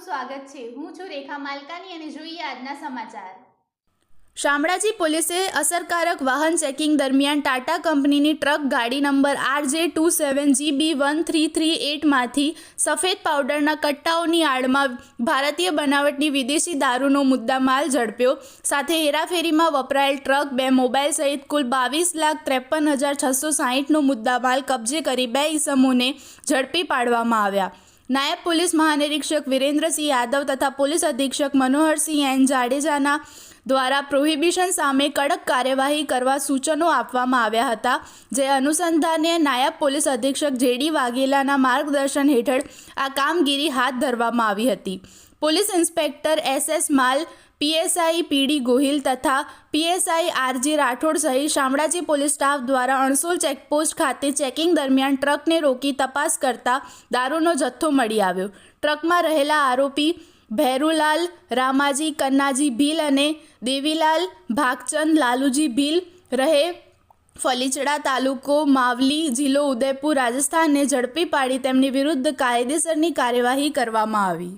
સ્વાગત છે. હું છું રેખા માલકાની અને જોઈએ આજના સમાચાર. શામળાજી પોલીસે અસરકારક વાહન ચેકિંગ દરમિયાન ટાટા કંપનીની ટ્રક ગાડી number RJ two seven GB one three three એટમાંથી સફેદ પાવડરના કટ્ટાઓની આડમાં ભારતીય બનાવટની વિદેશી દારૂનો મુદ્દામાલ ઝડપ્યો. સાથે હેરાફેરીમાં વપરાયેલ ટ્રક, બે મોબાઈલ સહિત કુલ બાવીસ લાખ ત્રેપન હજાર છસો સાહીઠનો મુદ્દામાલ કબજે કરી બે ઈસમોને ઝડપી પાડવામાં આવ્યા. નાયબ પોલીસ મહાનિરીક્ષક વિરેન્દ્રસિંહ યાદવ તથા પોલીસ અધિક્ષક મનોહરસિંહ એન જાડેજાના દ્વારા પ્રોહિબિશન સામે કડક કાર્યવાહી કરવા સૂચનો આપવામાં આવ્યા હતા, જે અનુસંધાને નાયબ પોલીસ અધિક્ષક જેડી વાઘેલાના માર્ગદર્શન હેઠળ આ કામગીરી હાથ ધરવામાં આવી હતી. Police inspector S S Mal PSI PD Gohil તથા પીએસઆઈ આરજી રાઠોડ સહિત શામળાજી પોલીસ સ્ટાફ દ્વારા અણસોલ ચેકપોસ્ટ ખાતે ચેકિંગ દરમિયાન ટ્રકને રોકી તપાસ કરતા દારૂનો જથ્થો મળી આવ્યો. ટ્રકમાં રહેલા આરોપી ભૈરુલાલ, રામાજી, કન્નાજી ભીલ અને દેવીલાલ, ભાગચંદ, લાલુજી ભીલ રહે ફલીચડા તાલુકો માવલી જિલ્લો ઉદયપુર, રાજસ્થાનને ઝડપી પાડી તેમની વિરુદ્ધ કાયદેસરની કાર્યવાહી કરવામાં આવી.